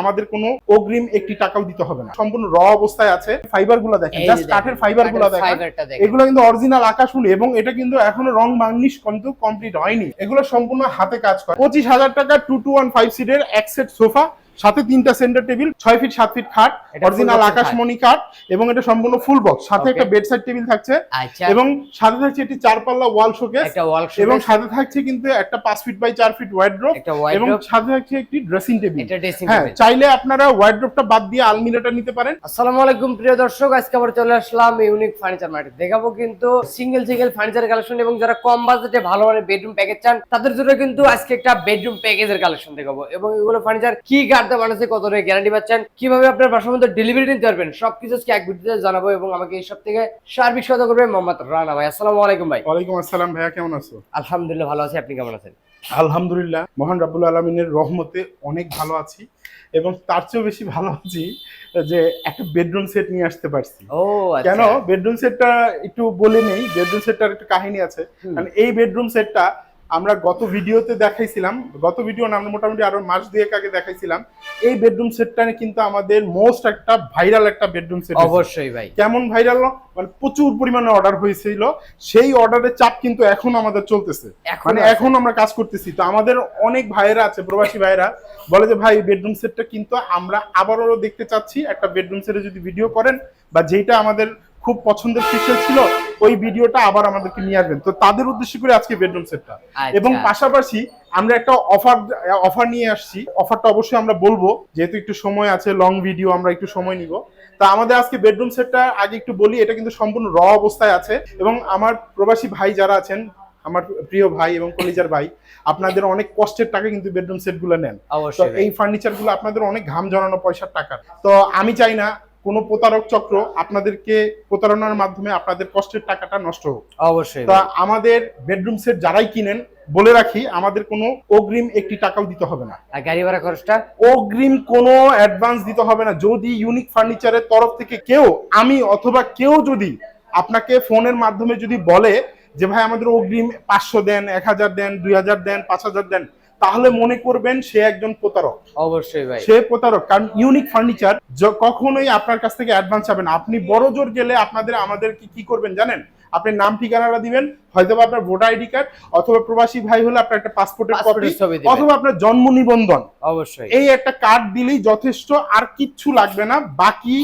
আমাদের কোন অগ্রিম একটি টাকাও দিতে হবে না। সম্পূর্ণ র অবস্থায় আছে। ফাইবারগুলো দেখেন জাস্ট কাঠের ফাইবারগুলো দেখেন। এগুলো কিন্তু অরিজিনাল আকাশুনি এবং এটা কিন্তু এখনও রং বার্নিশ কিন্তু কমপ্লিট হয়নি। এগুলো সম্পূর্ণ হাতে কাজ করে। পঁচিশ হাজার টাকা টু টু ওয়ান ফাইভ সিটের এক সেট সোফা সাথে তিনটা সেন্টার টেবিল ছয় ফিট সাত ফিট খাট অরিজিনাল আকাশমণি কাঠ এবং এটা সম্পূর্ণ ফুল বক্স সাথে একটা বেড সাইড টেবিল থাকছে আচ্ছা। এবং সাথে থাকছে একটি চার পাল্লা ওয়াল শোকেস এবং সাথে থাকছে কিন্তু একটা পাঁচ ফিট বাই চার ফিট ওয়াইড্রোপ একটা এবং সাথে থাকছে একটি ড্রেসিং টেবিল হ্যাঁ চাইলে আপনারা ওয়াইড্রোপটা বাদ দিয়ে আলমিরাটা নিতে পারেন। আসসালামু আলাইকুম প্রিয় দর্শক। আজকে আবার চলে আসলাম ইউনিক ফার্নিচার মার্কেট দেখাবো কিন্তু সিঙ্গেল সিঙ্গেল ফার্নিচার কালেকশন এবং যারা কম বাজেটে ভালো মানের বেডরুম প্যাকেজ চান তাদের জন্য কিন্তু আজকে একটা বেডরুম প্যাকেজের কালেকশন দেখাবো। এবং এগুলো ফার্নিচার কি কাটতে বানাচ্ছে কত টাকা গ্যারান্টি পাচ্ছেন কীভাবে আপনার বাসার মধ্যে ডেলিভারি নিতে পারবেন সবকিছু আজকে এক ভিডিওতে জানাব এবং আমাকে এই সব থেকে সার্বিক সহায়তা করবে মোহাম্মদ রানা ভাই। আসসালামু আলাইকুম ভাই। ওয়ালাইকুম আসসালাম ভাইয়া কেমন আছো? আলহামদুলিল্লাহ ভালো আছি আপনি কেমন আছেন? আলহামদুলিল্লাহ মহান রাব্বুল আলমিনের রহমতে অনেক ভালো আছি এবং তার চেয়েও বেশি ভালো আছি যে একটা বেডরুম সেট নিয়ে আসতে পারছি। ও আচ্ছা। কেন? বেডরুম সেটটা একটু বলে নেই বেডরুম সেটটার একটা কাহিনী আছে। কারণ এই বেডরুম সেটটা আমরা গত ভিডিওতে দেখাইছিলাম গত ভিডিও না আমরা মোটামুটি আরও মাস দুয়েক আগে দেখাইছিলাম এই বেডরুম সেটটা কিন্তু আমাদের মোস্ট একটা ভাইরাল একটা বেডরুম সেট অবশ্যই ভাই। কেমন ভাইরাল মানে প্রচুর পরিমাণে অর্ডার হয়েছিল সেই অর্ডারের চাপ কিন্তু এখন আমাদের চলতেছে। মানে। এখন আমরা কাজ করতেছি। তো আমাদের অনেক ভাইয়েরা আছে প্রবাসী ভাইয়েরা বলে যে ভাই বেডরুম সেটটা কিন্তু আমরা আবারও দেখতে চাচ্ছি একটা বেডরুম সেটে যদি ভিডিও করেন বা যেটা আমাদের খুব পছন্দের ফিচার ছিল ওই ভিডিওটা আবার আমাদেরকে নিয়ে আসবেন। তো তাদের উদ্দেশ্য করে আজকে বেডরুম সেটটা আচ্ছা। এবং পাশাপাশি আমরা একটা অফার অফার নিয়ে আসছি। অফারটা অবশ্যই আমরা বলব যেহেতু একটু সময় আছে লং ভিডিও আমরা একটু সময় নিব। তা আমাদের আজকে বেডরুম সেটটা আগে একটু বলি এটা কিন্তু সম্পূর্ণ র অবস্থায় আছে। এবং আমার প্রবাসী ভাই যারা আছেন আমার প্রিয় ভাই এবং কলিজার ভাই আপনাদের অনেক কষ্টের টাকা কিন্তু বেডরুম সেটগুলো নেন। তো এই ফার্নিচারগুলো আপনাদের অনেক ঘাম জড়ানো পয়সার টাকা। তো আমি চাই না কোনো প্রতারক চক্র আপনাদেরকে প্রতারণার মাধ্যমে আপনাদের কষ্টের টাকাটা নষ্ট হোক। অবশ্যই। তা আমাদের বেডরুম সেট যারাই কিনেন বলে রাখি আমাদের কোনো অগ্রিম একটি টাকাও দিতে হবে না। আর গাড়ি ভাড়া খরচটা? অগ্রিম কোনো অ্যাডভান্স দিতে হবে না। যদি ইউনিক ফার্নিচারের তরফ থেকে কেউ আমি অথবা কেউ যদি আপনাকে ফোনের মাধ্যমে যদি বলে যে ভাই আমাদের অগ্রিম পাঁচশো দেন এক হাজার দেন দুই হাজার দেন পাঁচ হাজার দেন তাহলে মনে করবেন সে একজন প্রতারক। অবশ্যই ভাই। সে প্রতারক কারণ ইউনিক ফার্নিচার কখনোই আপনার কাছ থেকে অ্যাডভান্স হবে না। আপনি বড় জোর গেলে আপনাদের আমাদের কি কি করবেন জানেন? আপনি নাম ঠিকানাটা দিবেন হয়তো আপনার ভোটার আইডি কার্ড অথবা প্রবাসী ভাই হলে আপনার একটা পাসপোর্টের কপি। অথবা আপনার জন্ম নিবন্ধন। অবশ্যই। এই একটা কার্ড দিলেই যথেষ্ট আর কিচ্ছু লাগবে না। বাকি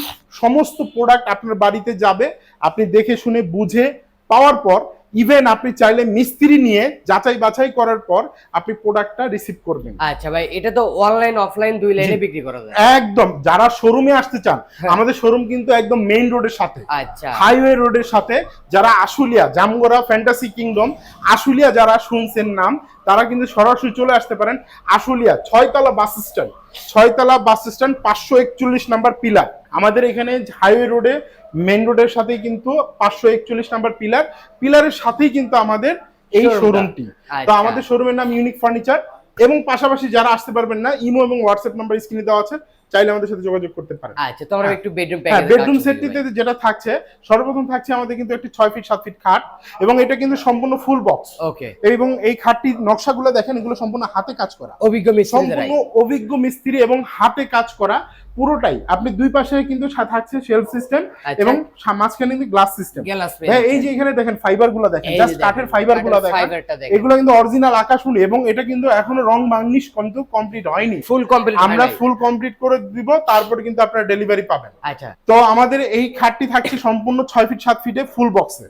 সমস্ত প্রোডাক্ট আপনার বাড়িতে যাবে। আপনি দেখে শুনে বুঝে পাওয়ার পর ইভেন আপনি চাইলে মিস্ত্রি নিয়ে যাচাই বাছাই করার পর আপনি প্রোডাক্টটা রিসিভ করবেন। আচ্ছা ভাই এটা তো অনলাইন অফলাইন দুই লাইনে বিক্রি করা যায়। একদম যারা শোরুমে আসতে চান হ্যাঁ। আমাদের শোরুম কিন্তু একদম মেইন রোডের সাথে। আচ্ছা। হাইওয়ে রোডের সাথে যারা আশুলিয়া জামগোড়া ফ্যান্টাসি কিংডম আশুলিয়া যারা শুনছেন নাম তারা কিন্তু সরাসরি চলে আসতে পারেন আশুলিয়া ছয়তলা বাস স্ট্যান্ড ছয়তলা বাস স্ট্যান্ড পাঁচশো একচল্লিশ নাম্বার পিলার আমাদের এখানে হাইওয়ে রোডে মেন রোডের সাথেই কিন্তু পাঁচশো একচল্লিশ নাম্বার পিলার পিলারের সাথেই কিন্তু আমাদের এই। শোরুমটি তো আচ্ছা। আমাদের শোরুমের নাম ইউনিক ফার্নিচার এবং পাশাপাশি যারা আসতে পারবেন না ইমো এবং হোয়াটসঅ্যাপ নাম্বার স্ক্রিনে দেওয়া আছে চাইলে আমাদের সাথে যোগাযোগ করতে পারেন। আচ্ছা তো আমরা হ্যাঁ। একটু বেডরুম প্যাকেজ হ্যাঁ বেডরুম সেটটিতে যেটা থাকছে সর্বপ্রথম থাকছে আমাদের কিন্তু একটি 6 ফিট 7 ফিট খাট এবং এটা কিন্তু সম্পূর্ণ ফুল বক্স ওকে এবং এই খাটটি নকশাগুলো দেখেন এগুলো সম্পূর্ণ হাতে কাজ করা। অভিজ্ঞ মিস্ত্রি সম্পূর্ণ অভিজ্ঞ মিস্ত্রি এবং হাতে কাজ করা। পুরোটাই। আপনি দুই পাশে কিন্তু থাকছে শেলফ সিস্টেম আচ্ছা। এবং মাঝখানে কিন্তু গ্লাস সিস্টেম হ্যাঁ এই যে এখানে দেখেন ফাইবারগুলো দেখেন জাস্ট কাঠের ফাইবারগুলো দেখেন। এগুলো কিন্তু অরিজিনাল আকাশুনি এবং এটা কিন্তু এখনও রং বার্নিশ কিন্তু কমপ্লিট হয়নি। ফুল কমপ্লিট আমরা ফুল কমপ্লিট করে দিব তারপরে কিন্তু আপনারা ডেলিভারি পাবেন। আচ্ছা। তো আমাদের এই খাটটি থাকছে সম্পূর্ণ ছয় ফিট সাত ফিটে ফুল বক্সে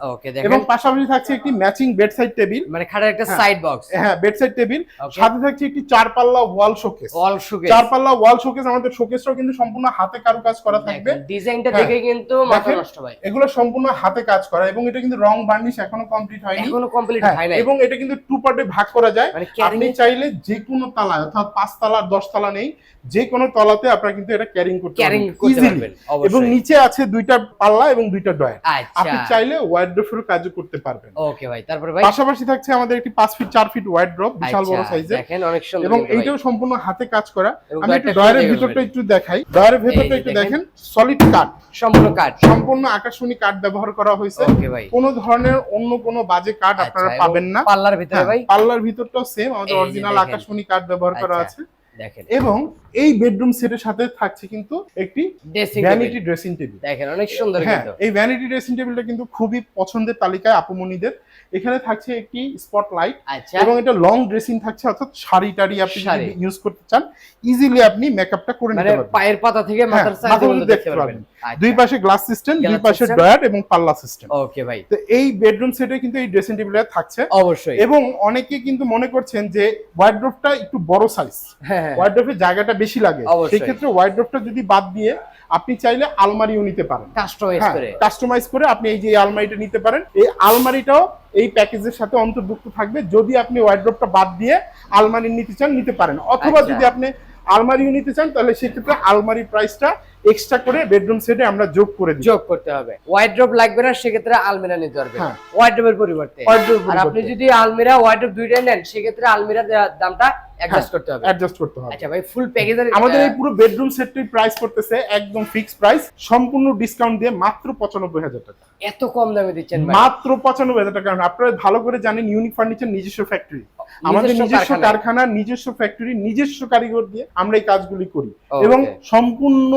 এবং পাশাপাশি থাকছে একটি ম্যাচিং বেড সাইড টেবিল মানে খাটের একটা। সাইড বক্স হ্যাঁ বেড সাইড টেবিল সাথে থাকছে একটি চার পাল্লা ওয়াল শোকেস ওয়াল সুকে চার পাল্লা ওয়াল শোকেস আমাদের শোকেসটাও কিন্তু সম্পূর্ণ হাতে কারুকাজ করা থাকবে। ডিজাইনটা হ্যাঁ। দেখে কিন্তু মাথা নষ্ট ভাই এগুলো সম্পূর্ণ হাতে কাজ করা এবং এটা কিন্তু রং বার্নিশ এখনও কমপ্লিট হয়নি। এখনও কমপ্লিট হ্যাঁ, হয় নাই। এবং এটা কিন্তু টু পার্টে ভাগ করা যায়। মানে আপনি চাইলে যে কোনো তলায় অর্থাৎ পাঁচ তলা দশ তলা নেই যে কোনো তলাতে আপনারা কিন্তু এটা ক্যারিং করতে পারবেন। এবং নিচে আছে দুইটা পাল্লা এবং দুইটা ডয়ার আচ্ছা। আপনি চাইলে ওয়ার্ড্রোফের কাজও করতে পারবেন। ওকে ভাই তারপরে ভাই? পাশাপাশি থাকছে আমাদের একটি পাঁচ ফিট চার ফিট ওয়াইড ড্রপ বিশাল বড় আচ্ছা, সাইজের দেখেন অনেক সুন্দর এবং এইটাও সম্পূর্ণ হাতে কাজ করা। আমি একটু ডয়ারের ভিতরটা একটু দেখাই। ডয়ারের ভিতরটা একটু দেখেন। সলিড কাঠ সম্পূর্ণ কাঠ সম্পূর্ণ আকাশমণি কাঠ ব্যবহার করা হয়েছে। কোনো ধরনের অন্য কোনো বাজে কাঠ আচ্ছা, আপনারা পাবেন না। পাল্লার ভিতরে হ্যাঁ, ভাই? পাল্লার ভিতরটাও সেম আমাদের অরিজিনাল। আকাশমণি কাঠ ব্যবহার করা আচ্ছা। আছে। দেখেন। এবং এই বেডরুম সেটের সাথে থাকছে কিন্তু একটি ভ্যানিটি ড্রেসিং টেবিল দেখেন অনেক সুন্দর হ্যাঁ এই ভ্যানিটি ড্রেসিং টেবিলটা কিন্তু খুবই পছন্দের তালিকায় আপুমনিদের এখানে থাকছে একটি স্পট লাইট আচ্ছা এবং এটা লং ড্রেসিং থাকছে অর্থাৎ শাড়ি টাড়ি আপনি। ইউজ করতে চান ইজিলি আপনি মেকআপটা করে মানে নিতে পারবেন পায়ের পাতা থেকে হ্যাঁ, মাথার সাইজ পর্যন্ত দেখতে পারবেন আচ্ছা। দুই পাশে গ্লাস সিস্টেম দুই পাশে। ড্রয়ার এবং পাল্লা সিস্টেম ওকে ভাই তো এই বেডরুম সেটে কিন্তু এই ড্রেসিং টেবিলটা থাকছে অবশ্যই এবং অনেকে কিন্তু মনে করছেন যে ওয়ার্ড্রোপটা একটু বড় সাইজ হ্যাঁ হ্যাঁ। ওয়ার্ড্রোপের জায়গাটা বেশি লাগে। সেই ক্ষেত্রে ওয়ার্ড্রোপটা যদি বাদ দিয়ে আপনি চাইলে আলমারিও নিতে পারেন। কাস্টমাইজ করে। কাস্টমাইজ করে আপনি এই যে আলমারিটা নিতে পারেন। এই আলমারিটাও এই প্যাকেজের সাথে অন্তর্ভুক্ত থাকবে। যদি আপনি ওয়ার্ড্রোপটা বাদ দিয়ে আলমারি নিতে চান নিতে পারেন। অথবা আচ্ছা। যদি আপনি আলমারিও নিতে চান তাহলে সেক্ষেত্রে আলমারি প্রাইসটা এক্সট্রা করে বেডরুম সেটে আমরা যোগ করে দিই। যোগ করতে হবে। ওয়াইড্রপ লাগবে না সেক্ষেত্রে আলমিরা নিতে পারবে। হ্যাঁ। ওয়াইড্রপের পরিবর্তে। আর আপনি যদি আলমিরা ওয়াইড্রপ দুইটাই নেন সেক্ষেত্রে আলমিরা দামটা অ্যাডজাস্ট করতে হবে। অ্যাডজাস্ট করতে হবে। আচ্ছা ভাই ফুল প্যাকেজের আমাদের এই পুরো বেডরুম সেটটির প্রাইস পড়তেছে একদম ফিক্স প্রাইস সম্পূর্ণ ডিসকাউন্ট দিয়ে মাত্র পঁচানব্বই হাজার টাকা। এত কম দামে দিচ্ছেন ভাই। মাত্র টাকা। আপনারা ভালো করে জানেন ইউনিক ফার্নিচার নিজস্ব ফ্যাক্টরি আমাদের নিজস্ব নিজস্ব কারখানা নিজস্ব ফ্যাক্টরি নিজস্ব কারিগর দিয়ে আমরা এই কাজগুলি করি। এবং সম্পূর্ণ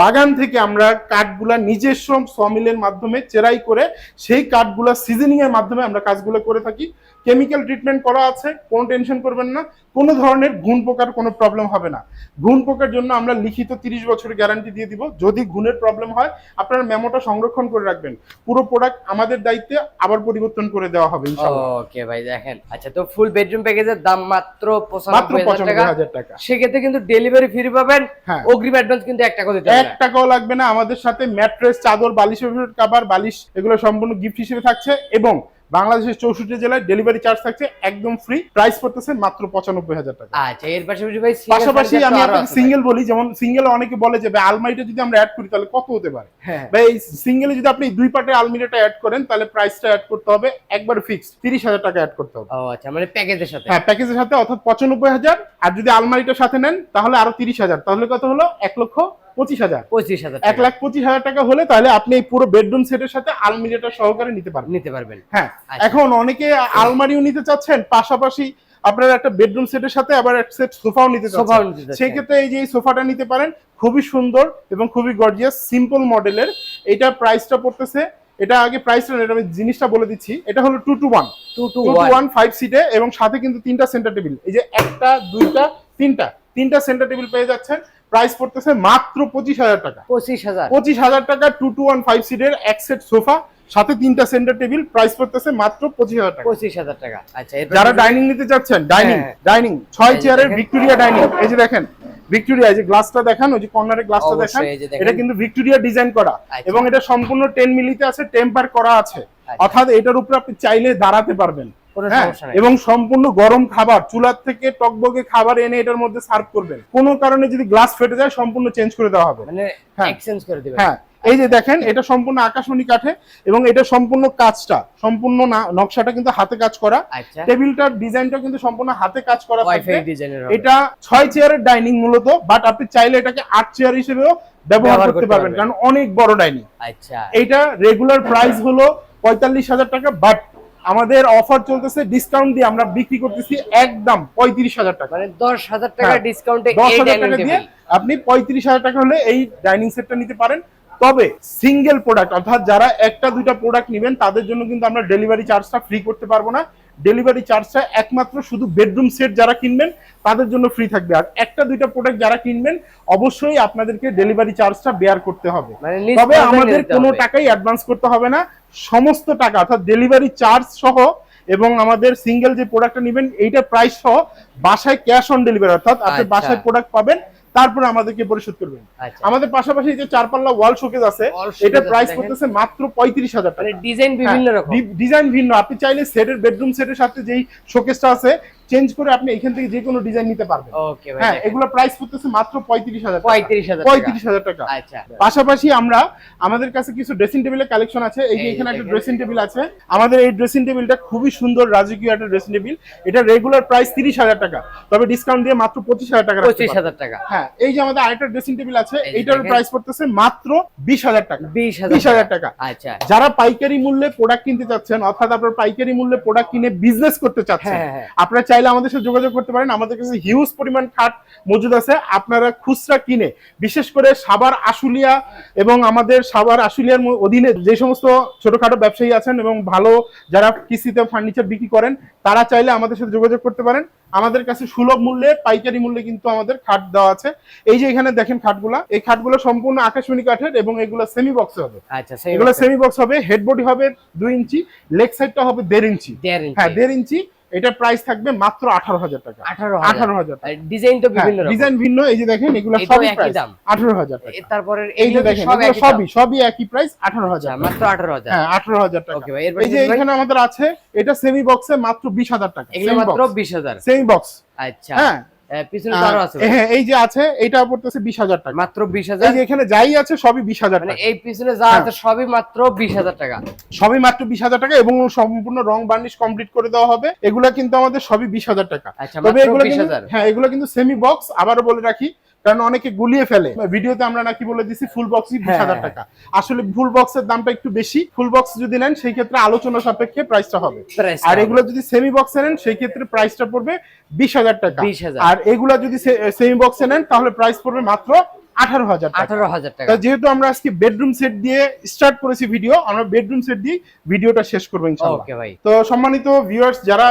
বাগান থেকে আমরা কাঠগুলা নিজস্ব সমিলের মাধ্যমে চেরাই করে সেই কাঠগুলা সিজনিং এর মাধ্যমে আমরা কাজগুলো করে থাকি। কেমিক্যাল ট্রিটমেন্ট করা আছে কোনো টেনশন করবেন না কোনো ধরনের ঘুণ পোকার কোনো প্রবলেম হবে না। ঘুণ পোকার জন্য আমরা লিখিত তিরিশ বছরের গ্যারান্টি দিয়ে দিব যদি ঘুণের প্রবলেম হয় আপনারা মেমোটা সংরক্ষণ করে রাখবেন। পুরো প্রোডাক্ট আমাদের দায়িত্বে আবার পরিবর্তন করে দেওয়া হবে ইনশাআল্লাহ। ওকে ভাই দেখেন। আচ্ছা তো ফুল বেডরুম প্যাকেজের দাম মাত্র পঁচানব্বই হাজার টাকা। সেক্ষেত্রে কিন্তু ডেলিভারি ফ্রি পাবেন। হ্যাঁ। অগ্রিম অ্যাডভান্স কিন্তু এক টাকা দিতে হবে এক টাকাও লাগবে না। আমাদের সাথে ম্যাট্রেস চাদর বালিশ কাবার বালিশ এগুলো সম্পূর্ণ গিফট হিসেবে থাকছে এবং বাংলাদেশের চৌষট্টি জেলায় ডেলিভারি চার্জ থাকছে একদম ফ্রি প্রাইস পড়তেছে মাত্র পঁচানব্বই হাজার টাকা। আচ্ছা এর পাশাপাশি ভাই পাশাপাশি আমি আপনাকে সিঙ্গেল বলি যেমন সিঙ্গেল অনেকে বলে যে ভাই আলমারিটা যদি আমরা অ্যাড করি তাহলে কত হতে পারে? হ্যাঁ। ভাই এই সিঙ্গেলে যদি আপনি দুই পার্টের আলমিরাটা অ্যাড করেন তাহলে প্রাইসটা অ্যাড করতে হবে একবার ফিক্স তিরিশ হাজার টাকা অ্যাড করতে হবে। ও আচ্ছা মানে প্যাকেজের সাথে? হ্যাঁ প্যাকেজের সাথে অর্থাৎ পঁচানব্বই হাজার। আর যদি আলমারিটার সাথে নেন তাহলে আরও তিরিশ হাজার। তাহলে কত হলো? এক লক্ষ পঁচিশ হাজার। পঁচিশ হাজার এক লাখ পঁচিশ হাজার টাকা হলে তাহলে আপনি এই পুরো বেডরুম সেটের সাথে আলমিরাটা সহকারে নিতে পারবেন। নিতে পারবেন। হ্যাঁ আচ্ছা। এখন অনেকে আলমারিও নিতে চাচ্ছেন পাশাপাশি আপনারা একটা বেডরুম সেটের সাথে আবার এক সেট সোফাও নিতে চাচ্ছেন। নিতে সেই ক্ষেত্রে এই যে এই সোফাটা নিতে পারেন খুবই সুন্দর এবং খুবই গর্জিয়াস সিম্পল মডেলের এটা প্রাইসটা পড়তেছে এটা আগে প্রাইসটা এটা আমি জিনিসটা বলে দিচ্ছি। এটা হলো two two one two two one five সিটে এবং সাথে কিন্তু তিনটা সেন্টার টেবিল এই যে একটা দুইটা তিনটা। তিনটা সেন্টার টেবিল পেয়ে যাচ্ছেন। প্রাইস পড়তেছে মাত্র পঁচিশ হাজার টাকা। পঁচিশ হাজার। পঁচিশ হাজার টাকা টু টু ওয়ান ফাইভ সিটের এক সেট সোফা সাথে তিনটা সেন্টার টেবিল প্রাইস পড়তেছে মাত্র পঁচিশ হাজার টাকা। পঁচিশ হাজার টাকা। আচ্ছা যারা ডাইনিং নিতে চাচ্ছেন ডাইনিং হ্যাঁ। ডাইনিং ছয় চেয়ারের ভিক্টোরিয়া ডাইনিং এই যে দেখেন ভিক্টোরিয়া যে গ্লাসটা দেখান ওই যে কর্নারের গ্লাসটা দেখেন। এটা কিন্তু ভিক্টোরিয়া ডিজাইন করা। আচ্ছা। এবং এটা সম্পূর্ণ টেন মিলিতে আছে টেম্পার করা আছে। আচ্ছা। অর্থাৎ এটার উপরে আপনি চাইলে দাঁড়াতে পারবেন। হ্যাঁ, এবং সম্পূর্ণ গরম খাবার চুলার থেকে টকবগে খাবার এনে এটার মধ্যে সার্ভ করবেন। কোনো কারণে যদি গ্লাস ফেটে যায় সম্পূর্ণ চেঞ্জ করে দেওয়া হবে। মানে হ্যাঁ। এক্সচেঞ্জ করে দিবেন। হ্যাঁ এই যে দেখেন এটা সম্পূর্ণ আকাশমণি কাঠে এবং এটা সম্পূর্ণ কাজটা সম্পূর্ণ নকশাটা কিন্তু হাতে কাজ করা। আচ্ছা। টেবিলটার ডিজাইনটা কিন্তু সম্পূর্ণ হাতে কাজ করা এটা ছয় চেয়ারের ডাইনিং মূলত বাট আপনি চাইলে এটাকে আট চেয়ার হিসেবেও ব্যবহার করতে পারবেন। কারণ অনেক বড় ডাইনিং আচ্ছা। এইটা রেগুলার প্রাইস হলো পঁয়তাল্লিশ হাজার টাকা বাট আমাদের অফার চলতেছে ডিসকাউন্ট দিয়ে আমরা বিক্রি করতেছি একদম পঁয়ত্রিশ হাজার টাকা। মানে দশ হাজার টাকা ডিসকাউন্ট ডিসকাউন্টে দশ হাজার টাকা দিয়ে আপনি পঁয়ত্রিশ হাজার টাকা হলে এই ডাইনিং সেটটা নিতে পারেন। তবে সিঙ্গেল প্রোডাক্ট অর্থাৎ যারা একটা দুইটা প্রোডাক্ট নেবেন তাদের জন্য কিন্তু আমরা ডেলিভারি চার্জটা ফ্রি করতে পারব না। ডেলিভারি চার্জটা একমাত্র শুধু বেডরুম সেট যারা কিনবেন তাদের জন্য ফ্রি থাকবে। আর একটা দুইটা প্রোডাক্ট যারা কিনবেন অবশ্যই আপনাদেরকে ডেলিভারি চার্জটা বেয়ার করতে হবে। মানে তবে আমাদের কোনো টাকাই অ্যাডভান্স করতে হবে না। সমস্ত টাকা অর্থাৎ ডেলিভারি চার্জ সহ এবং আমাদের সিঙ্গেল যে প্রোডাক্টটা নেবেন এইটা প্রাইস সহ বাসায় ক্যাশ অন ডেলিভারি অর্থাৎ আপনি আচ্ছা। বাসায় প্রোডাক্ট পাবেন তারপরে আমাদেরকে পরিশোধ করবেন। আচ্ছা। আমাদের পাশাপাশি যে চারপাল্লা ওয়াল শোকেজ আছে এটা প্রাইস করতেছে মাত্র পঁয়ত্রিশ হাজার মানে টাকা ডিজাইন বিভিন্ন রকম। ডিজাইন ভিন্ন। আপনি চাইলে সেটের বেডরুম সেটের সাথে যেই শোকেসটা আছে চেঞ্জ করে আপনি এখান থেকে যে কোনো ডিজাইন নিতে পারবেন। ওকে ভাই হ্যাঁ এগুলো প্রাইস করতেছে মাত্র পঁয়ত্রিশ হাজার পঁয়ত্রিশ হাজার টাকা। পঁয়ত্রিশ হাজার টাকা। আচ্ছা। পাশাপাশি আমরা আমাদের কাছে কিছু ড্রেসিং টেবিলের কালেকশন আছে। এই যে এখানে একটা ড্রেসিং টেবিল আছে। আমাদের এই ড্রেসিং টেবিলটা খুবই সুন্দর রাজকীয় একটা ড্রেসিং টেবিল এটা রেগুলার প্রাইস তিরিশ হাজার টাকা। তবে ডিসকাউন্ট দিয়ে মাত্র পঁচিশ হাজার টাকা রাখতে পঁচিশ পারব। হাজার টাকা। হ্যাঁ এই যে আমাদের আরেকটা ড্রেসিং টেবিল আছে এই এইটার প্রাইস পড়তেছে মাত্র বিশ হাজার টাকা। বিশ বিশ হাজার টাকা। আচ্ছা। যারা পাইকারি মূল্যে প্রোডাক্ট কিনতে চাচ্ছেন অর্থাৎ আপনার পাইকারি মূল্যে প্রোডাক্ট কিনে বিজনেস করতে চাচ্ছেন হ্যাঁ, হ্যাঁ। আপনারা চাইলে চাইলে আমাদের সাথে যোগাযোগ করতে পারেন। আমাদের কাছে হিউজ পরিমাণ খাট মজুদ আছে। আপনারা খুচরা কিনে বিশেষ করে সাবার আশুলিয়া এবং আমাদের সাবার আশুলিয়ার অধীনে যে সমস্ত ছোটখাটো ব্যবসায়ী আছেন এবং ভালো যারা কিস্তিতে ফার্নিচার বিক্রি করেন তারা চাইলে আমাদের সাথে যোগাযোগ করতে পারেন। আমাদের কাছে সুলভ মূল্যে পাইকারি মূল্যে কিন্তু আমাদের খাট দেওয়া আছে। এই যে এখানে দেখেন খাটগুলা এই খাটগুলো সম্পূর্ণ আকাশমণি কাঠের এবং এগুলো সেমি বক্স হবে। আচ্ছা এগুলো সেমি বক্স হবে। হেড বডি হবে দুই ইঞ্চি লেগ সাইডটা হবে দেড় ইঞ্চি। হ্যাঁ দেড় ইঞ্চি এটা প্রাইস থাকবে মাত্র আঠারো হাজার টাকা। আঠারো আঠারো হাজার টাকা ডিজাইন তো বিভিন্ন ডিজাইন ভিন্ন এই যে দেখেন এগুলো সবই প্রাইস দাম। আঠারো হাজার টাকা। তারপরে এই যে দেখেন সবই সবই একই প্রাইস আঠারো হাজার আচ্ছা, মাত্র আঠারো হাজার। হ্যাঁ আঠারো হাজার টাকা। এই যে এখানে আমাদের আছে এটা সেমি বক্সে মাত্র বিশ হাজার টাকা। এগুলো মাত্র বিশ হাজার। সেমি বক্স আচ্ছা। হ্যাঁ পিছনে আরও আছে হ্যাঁ এই যে আছে এটা পড়তেছে বিশ হাজার টাকা। মাত্র বিশ এই যে এখানে যাই আছে সবই বিশ হাজার মানে টাকা। এই পিছনে যা হ্যাঁ। আছে সবই মাত্র বিশ হাজার টাকা। সবই মাত্র বিশ হাজার টাকা এবং সম্পূর্ণ রং বার্নিশ কমপ্লিট করে দেওয়া হবে। এগুলা কিন্তু আমাদের সবই বিশ হাজার টাকা। আচ্ছা তবে এগুলো হ্যাঁ এগুলো কিন্তু সেমি বক্স আবারও বলে রাখি। কারণ অনেকে গুলিয়ে ফেলে। ভিডিওতে আমরা নাকি বলে দিছি ফুল বক্সই বিশ হাজার হ্যাঁ। টাকা। আসলে ফুল বক্সের দামটা একটু বেশি। ফুল বক্স যদি নেন সেই ক্ষেত্রে আলোচনা সাপেক্ষে প্রাইসটা হবে। আর এগুলো যদি সেমি বক্সে নেন সেই ক্ষেত্রে প্রাইসটা পড়বে বিশ হাজার টাকা। আর এগুলা যদি সেমি বক্সে নেন তাহলে প্রাইস পড়বে মাত্র আঠারো হাজার আঠারো হাজার টাকা। যেহেতু আমরা আজকে বেডরুম সেট দিয়ে স্টার্ট করেছি ভিডিও আমরা বেডরুম সেট দিয়ে ভিডিওটা শেষ করব ওকে ভাই। তো সম্মানিত ভিউয়ার্স যারা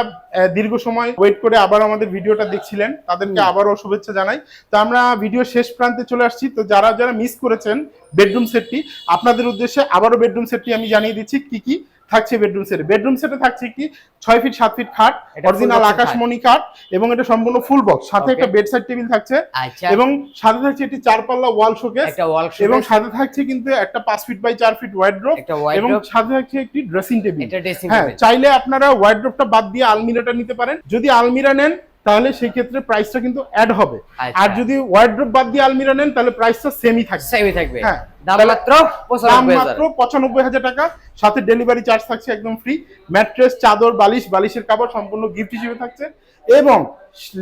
দীর্ঘ সময় ওয়েট করে আবার আমাদের ভিডিওটা দেখছিলেন তাদেরকে আবারও শুভেচ্ছা জানাই। তো আমরা ভিডিও শেষ প্রান্তে চলে আসছি। তো যারা যারা মিস করেছেন বেডরুম সেটটি আপনাদের উদ্দেশ্যে আবারও বেডরুম সেটটি আমি জানিয়ে দিচ্ছি কি কি? থাকছে বেডরুম সেটে বেডরুম সেটে থাকছে কি? ছয় ফিট সাত ফিট খাট অরিজিনাল আকাশমণি কাঠ এবং এটা সম্পূর্ণ ফুল বক্স সাথে একটা বেড সাইড টেবিল থাকছে আচ্ছা। এবং সাথে থাকছে একটি চার পাল্লা ওয়াল শোকেস এবং সাথে থাকছে কিন্তু একটা পাঁচ ফিট বাই চার ফিট ওয়াইড্রোপ একটা এবং সাথে থাকছে একটি ড্রেসিং টেবিল হ্যাঁ চাইলে আপনারা ওয়াইড্রোপটা বাদ দিয়ে আলমিরাটা নিতে পারেন। যদি আলমিরা নেন তাহলে সেই ক্ষেত্রে প্রাইসটা কিন্তু অ্যাড হবে। আচ্ছা। আর যদি ওয়াইড্রোপ বাদ দিয়ে আলমিরা নেন তাহলে প্রাইসটা সেমই থাকবে। সেমই থাকবে। হ্যাঁ। দাম মাত্র দাম মাত্র পঁচানব্বই হাজার টাকা। সাথে ডেলিভারি চার্জ থাকছে একদম ফ্রি ম্যাট্রেস চাদর বালিশ বালিশের কাপড় সম্পূর্ণ গিফট হিসেবে থাকছে। এবং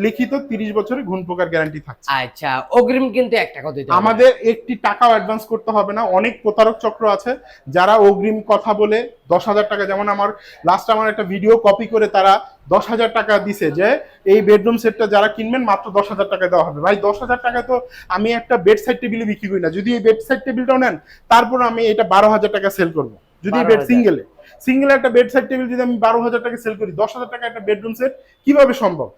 লিখিত তিরিশ বছরের ঘুণ পোকার গ্যারান্টি থাকছে। আচ্ছা অগ্রিম কিন্তু এক টাকা দিতে আমাদের একটি টাকাও অ্যাডভান্স করতে হবে না। অনেক প্রতারক চক্র আছে যারা অগ্রিম কথা বলে দশ হাজার টাকা যেমন আমার লাস্ট আমার একটা ভিডিও কপি করে তারা দশ হাজার টাকা দিছে যে এই বেডরুম সেটটা যারা কিনবেন মাত্র দশ হাজার টাকা দেওয়া হবে। ভাই দশ হাজার টাকা তো আমি একটা বেড সাইড টেবিলে বিক্রি করি না। যদি এই বেড সাইড টেবিলটাও নেন তারপর আমি এটা বারো হাজার টাকা সেল করব। যদি বেড 12,000 সিঙ্গেলে সিঙ্গেল একটা বেড সাইড টেবিল যদি আমি বারো হাজার টাকা সেল করি দশ হাজার টাকা একটা বেডরুম সেট কীভাবে সম্ভব?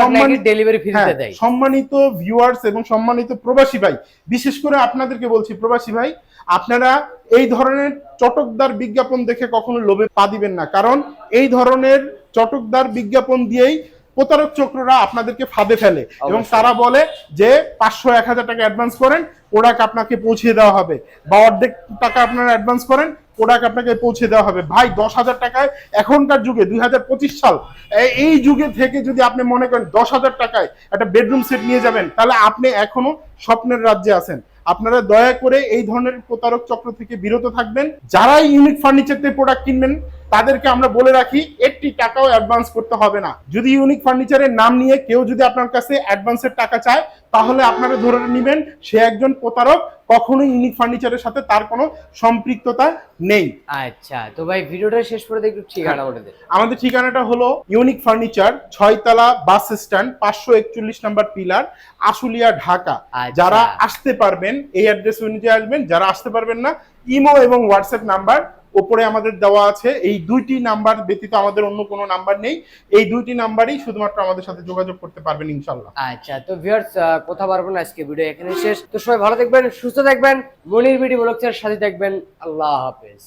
সম্মানিত- ডেলিভারি হ্যাঁ, সম্মানিত ভিউয়ার্স এবং সম্মানিত প্রবাসী ভাই বিশেষ করে আপনাদেরকে বলছি প্রবাসী ভাই আপনারা এই ধরনের চটকদার বিজ্ঞাপন দেখে কখনো লোভে পা দিবেন না। কারণ এই ধরনের চটকদার বিজ্ঞাপন দিয়েই প্রতারক চক্ররা আপনাদেরকে ফাঁদে ফেলে। এবং তারা বলে যে পাঁচশো এক হাজার টাকা অ্যাডভান্স করেন প্রোডাক্ট আপনাকে পৌঁছে দেওয়া হবে। বা অর্ধেক টাকা আপনারা অ্যাডভান্স করেন প্রোডাক্ট আপনাকে পৌঁছে দেওয়া হবে। ভাই দশ হাজার টাকায় এখনকার যুগে দুই হাজার পঁচিশ সাল এই যুগে থেকে যদি আপনি মনে করেন দশ হাজার টাকায় একটা বেডরুম সেট নিয়ে যাবেন তাহলে আপনি এখনও স্বপ্নের রাজ্যে আছেন। আপনারা দয়া করে এই ধরনের প্রতারক চক্র থেকে বিরত থাকবেন। যারাই ইউনিক ফার্নিচার থেকে প্রোডাক্ট কিনবেন তাদেরকে আমরা বলে রাখি একটি টাকাও অ্যাডভান্স করতে হবে না। যদি ইউনিক ফার্নিচারের নাম নিয়ে কেউ যদি আপনার কাছে অ্যাডভান্সের টাকা চায় তাহলে আপনারা ধরে নেবেন সে একজন প্রতারক কখনো ইউনিক ফার্নিচারের সাথে তার কোনো সম্পৃক্ততা নেই। আচ্ছা তো ভাই ভিডিওটা শেষ করে দেখি ঠিকানা বলে দে আমাদের ঠিকানাটা হলো ইউনিক ফার্নিচার ছয়তলা বাস স্ট্যান্ড পাঁচশো একচল্লিশ নাম্বার পিলার আশুলিয়া ঢাকা। আচ্ছা। যারা আসতে পারবেন এই অ্যাড্রেস অনুযায়ী আসবেন যারা আসতে পারবেন না ইমো এবং হোয়াটসঅ্যাপ নাম্বার ওপরে আমাদের দেওয়া আছে। এই দুইটি নাম্বার ব্যতীত আমাদের অন্য কোনো নাম্বার নেই। এই দুইটি নাম্বারই শুধুমাত্র আমাদের সাথে যোগাযোগ করতে পারবেন ইনশাল্লাহ আচ্ছা তো ভিউয়ার্স কথা পারব না, আজকে ভিডিও এখানে শেষ। তো সবাই ভালো থাকবেন সুস্থ থাকবেন মনির ভিডিও ব্লগসের সাথে থাকবেন আল্লাহ হাফেজ।